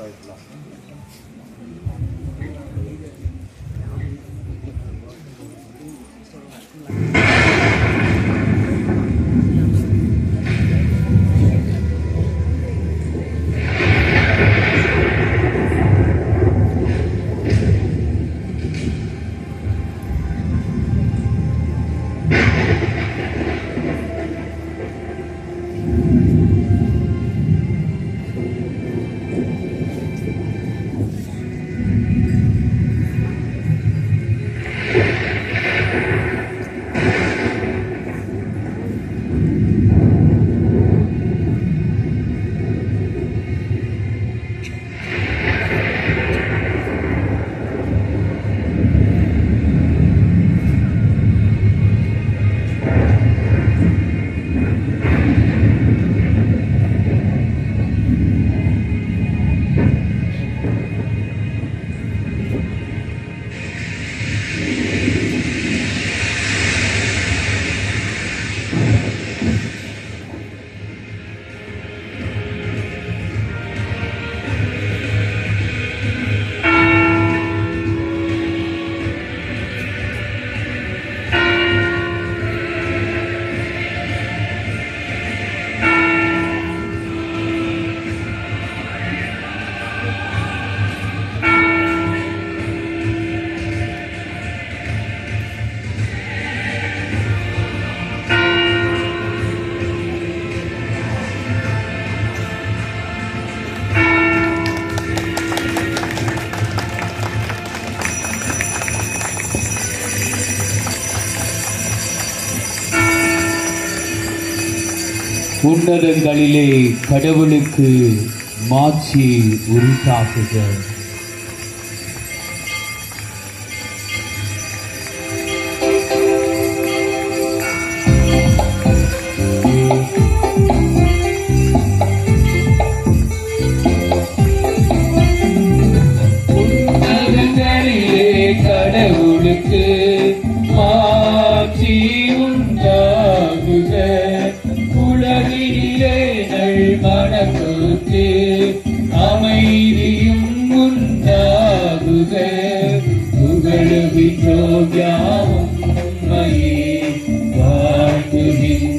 Thank you. உன்னதங்களிலே கடவுளுக்கு மாட்சி உரித்தாக்குக கடவுளுக்கு நல் அமைதியும் உண்டாகுக. புகழுகின்றோம் யாவும் உம்மையே வாழ்த்துகின்றோம்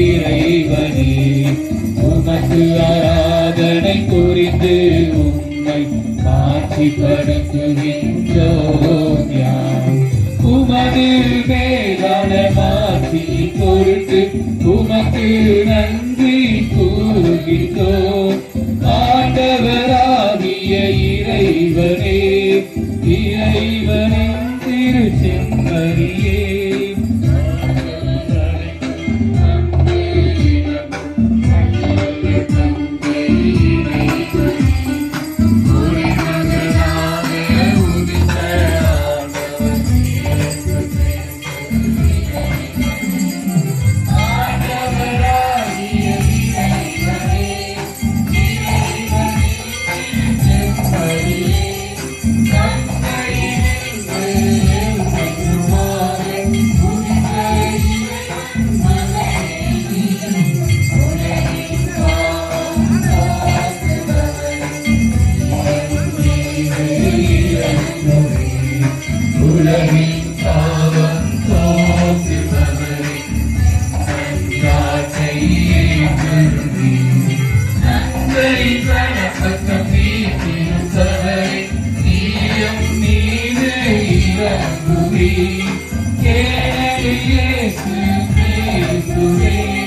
இறைவனே உமக்கு ஆராதனை புரிந்து உண்மை மாற்றிப்படுத்துகின்றோம் யாம் உமது வேதான மாற்றி பொருட்டு உமக்கு நன்றி கூறுகின்றோம் ஆண்டவராகிய இறைவனே இறைவனே இறைவனின் Quiere que Jesucristo sea.